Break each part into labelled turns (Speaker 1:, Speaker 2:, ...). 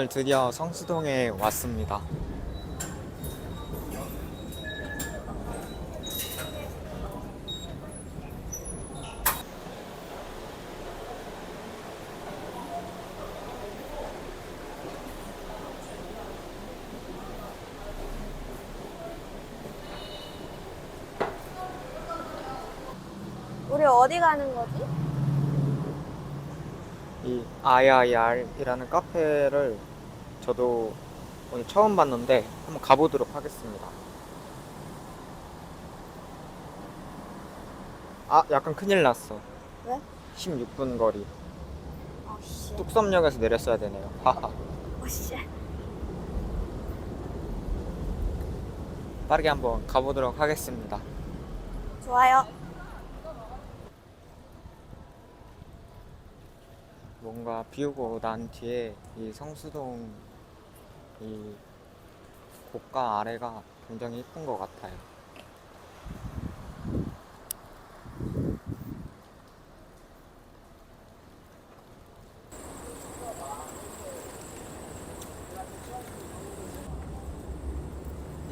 Speaker 1: 오늘 드디어 성수동에 왔습니다.
Speaker 2: 우리 어디 가는 거지?
Speaker 1: 이 IIR이라는 카페를 저도 오늘 처음 봤는데 한번 가보도록 하겠습니다. 아, 약간 큰일 났어.
Speaker 2: 왜?
Speaker 1: 16분 거리.
Speaker 2: 어 씨.
Speaker 1: 뚝섬역에서 내렸어야 되네요. 하하.
Speaker 2: 어 씨.
Speaker 1: 빠르게 한번 가보도록 하겠습니다.
Speaker 2: 좋아요.
Speaker 1: 뭔가 비우고 난 뒤에 이 성수동 이 고가 아래가 굉장히 이쁜 것 같아요.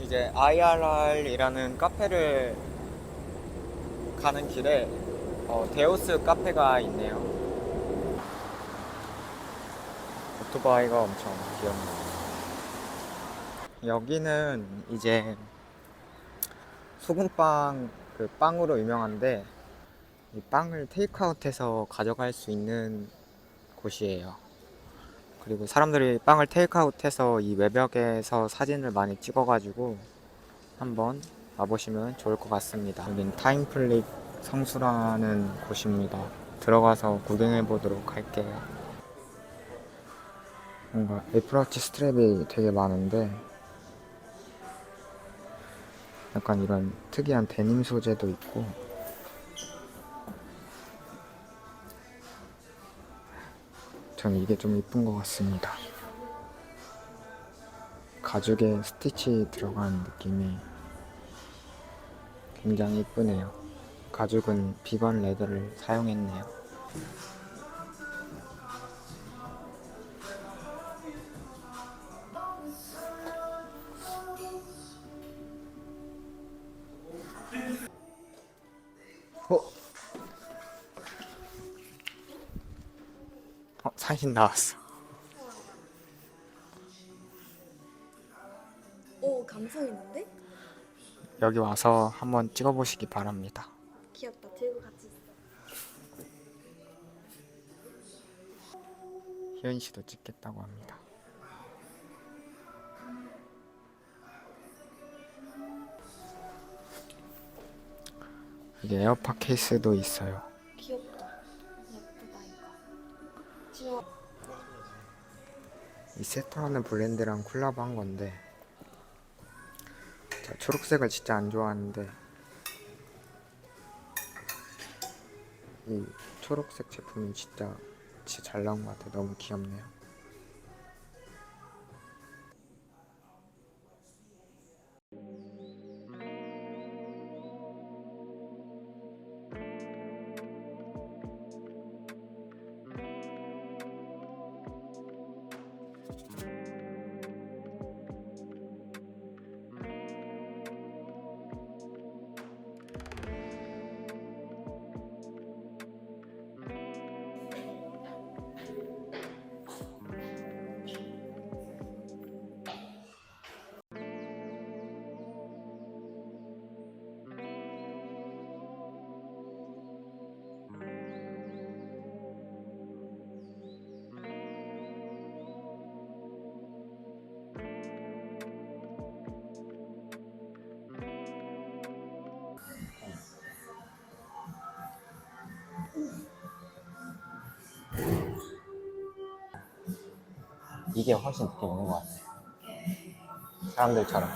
Speaker 1: 이제 IRR이라는 카페를 가는 길에 어, 데오스 카페가 있네요. 오토바이가 엄청 귀엽네요. 여기는 이제 소금빵 그 빵으로 유명한데 이 빵을 테이크아웃해서 가져갈 수 있는 곳이에요. 그리고 사람들이 빵을 테이크아웃해서 이 외벽에서 사진을 많이 찍어가지고 한번 와보시면 좋을 것 같습니다. 여긴 타임플릭 성수라는 곳입니다. 들어가서 구경해 보도록 할게요. 뭔가 애플워치 스트랩이 되게 많은데 약간 이런 특이한 데님 소재도 있고 저는 이게 좀 이쁜 것 같습니다. 가죽에 스티치 들어간 느낌이 굉장히 이쁘네요. 가죽은 비건 레더를 사용했네요. 어? 어, 사진 나왔어.
Speaker 2: 오 감성 있는데?
Speaker 1: 여기 와서 한번 찍어보시기 바랍니다.
Speaker 2: 귀엽다. 들고 같이 있어.
Speaker 1: 희연 씨도 찍겠다고 합니다. 여기 에어팟 케이스도 있어요.
Speaker 2: 귀엽다. 예쁘다 이거.
Speaker 1: 이 세터라는 브랜드랑 콜라보 한 건데 제가 초록색을 진짜 안 좋아하는데 이 초록색 제품이 진짜 진짜 잘 나온 것 같아요. 너무 귀엽네요. 이게 훨씬 느낌 있는 것 같아요. 사람들처럼.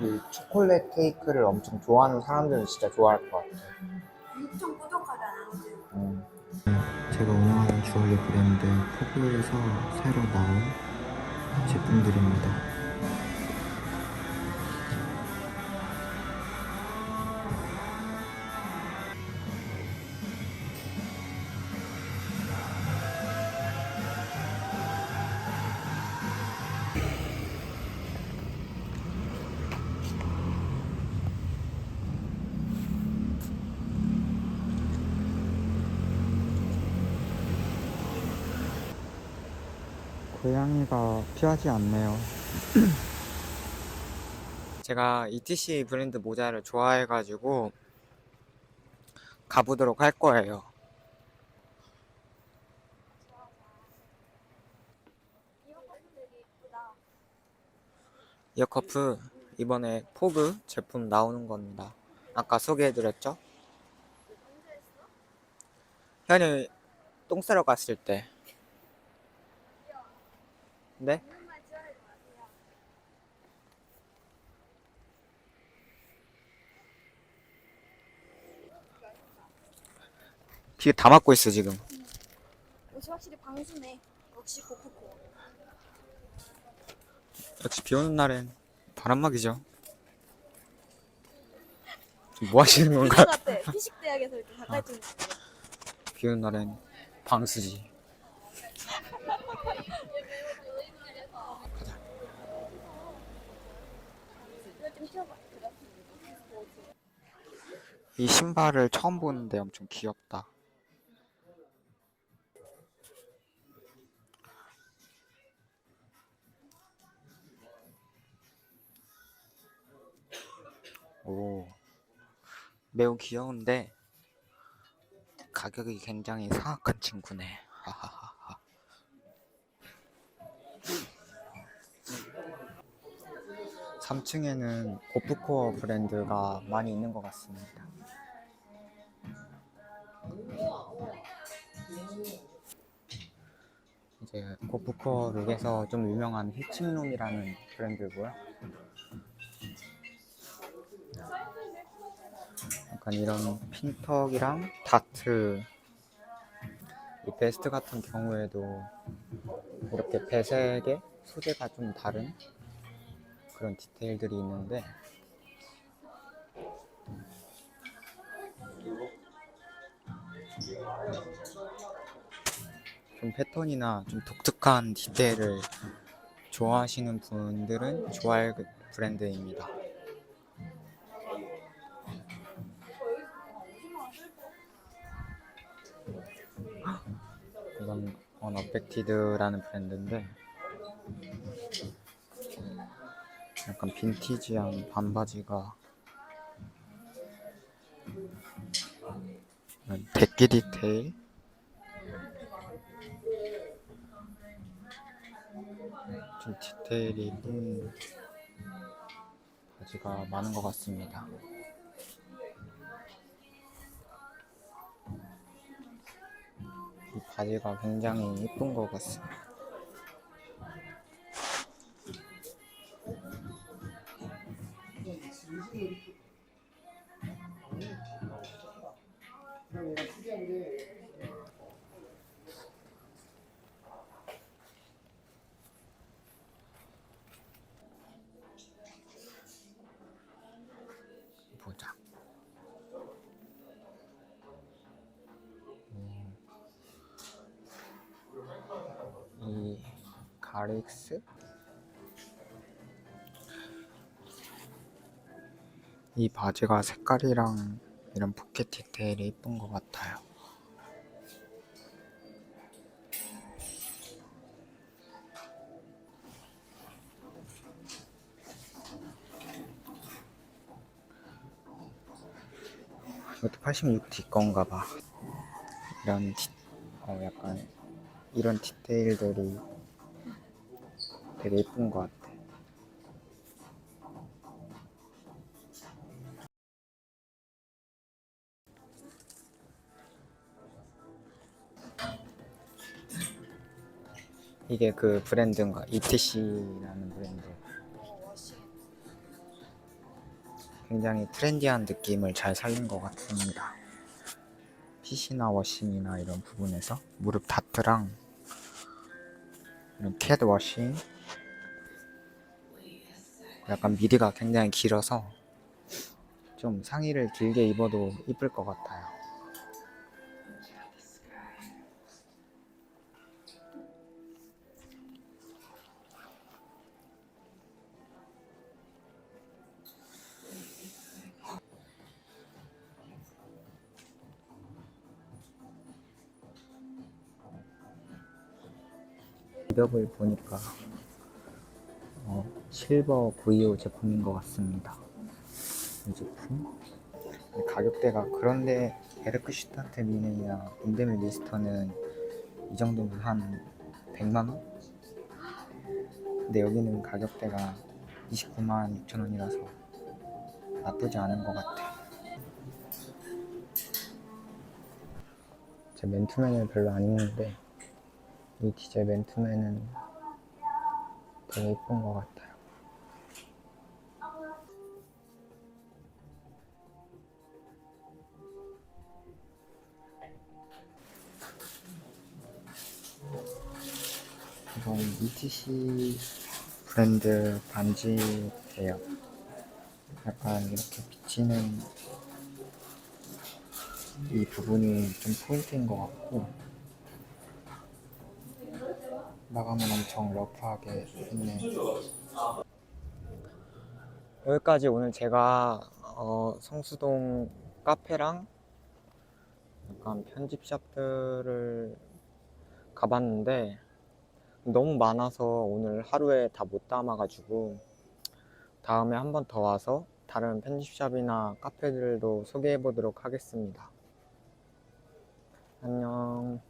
Speaker 1: 이 초콜릿 케이크를 엄청 좋아하는 사람들은 진짜 좋아할 것 같아요. 제가 운영하는 주얼리 브랜드 포브에서 새로 나온 제품들입니다. 고양이가 피하지 않네요. 제가 ETC 브랜드 모자를 좋아해가지고 가보도록 할 거예요. 이어커프 이번에 포그 제품 나오는 겁니다. 아까 소개해드렸죠? 현이 똥 싸러 갔을 때. 네? 비에 다 맞고 있어 지금.
Speaker 2: 옷이 확실히 방수네. 역시 고프코.
Speaker 1: 역시 비 오는 날엔 바람막이죠. 지금 뭐 하시는 건가?
Speaker 2: 같아. 피식 대학에서 이렇게 가까이 찍는 거.
Speaker 1: 비 오는 날엔 방수지.
Speaker 2: 이
Speaker 1: 신발을 처음 보는데 엄청 귀엽다. 오, 매우 귀여운데 가격이 굉장히 사악한 친구네. 하하 하하. 삼층에는 고프코어 브랜드가 많이 있는 것 같습니다. 이제 고프코어 룩에서 좀 유명한 히칭룸이라는 브랜드고요. 약간 이런 핀턱이랑 다트 이 베스트 같은 경우에도 이렇게 배색의 소재가 좀 다른 그런 디테일들이 있는데 좀 패턴이나 좀 독특한 디테일을 좋아하시는 분들은 좋아할 그 브랜드입니다. 이건 언어펙티드라는 브랜드인데 약간 빈티지한 반바지가 대기 디테일 좀 디테일이 이쁜 바지가 많은 것 같습니다. 이 바지가 굉장히 이쁜 것 같습니다. 가릭스 이 바지가 색깔이랑 이런 포켓 디테일이 이쁜 것 같아요. 이것도 86D 건가 봐. 이런 디, 어, 약간 이런 디테일들이 되게 예쁜 것 같아. 이게 그 브랜드인가? ETC라는 브랜드. 굉장히 트렌디한 느낌을 잘 살린 것 같습니다. 핏이나 워싱이나 이런 부분에서 무릎 다트랑 이런 캣 워싱 약간 미디가 굉장히 길어서 좀 상의를 길게 입어도 이쁠 것 같아요. 가격을 보니까 어, 실버 VO 제품인 것 같습니다. 이 제품 가격대가 그런데 에르크슈타트 미네이나 인데밀 리스터는 이 정도면 한 100만 원? 근데 여기는 가격대가 29만 6천 원이라서 나쁘지 않은 것 같아. 제 맨투맨을 별로 안 입는데 이 디젤 맨투맨은 되게 이쁜 것 같아요. 이건 ETC 브랜드 반지예요. 약간 이렇게 비치는 이 부분이 좀 포인트인 것 같고 마감은 엄청 러프하게 했네. 여기까지 오늘 제가 어, 성수동 카페랑 약간 편집샵들을 가봤는데 너무 많아서 오늘 하루에 다 못 담아가지고 다음에 한 번 더 와서 다른 편집샵이나 카페들도 소개해 보도록 하겠습니다. 안녕.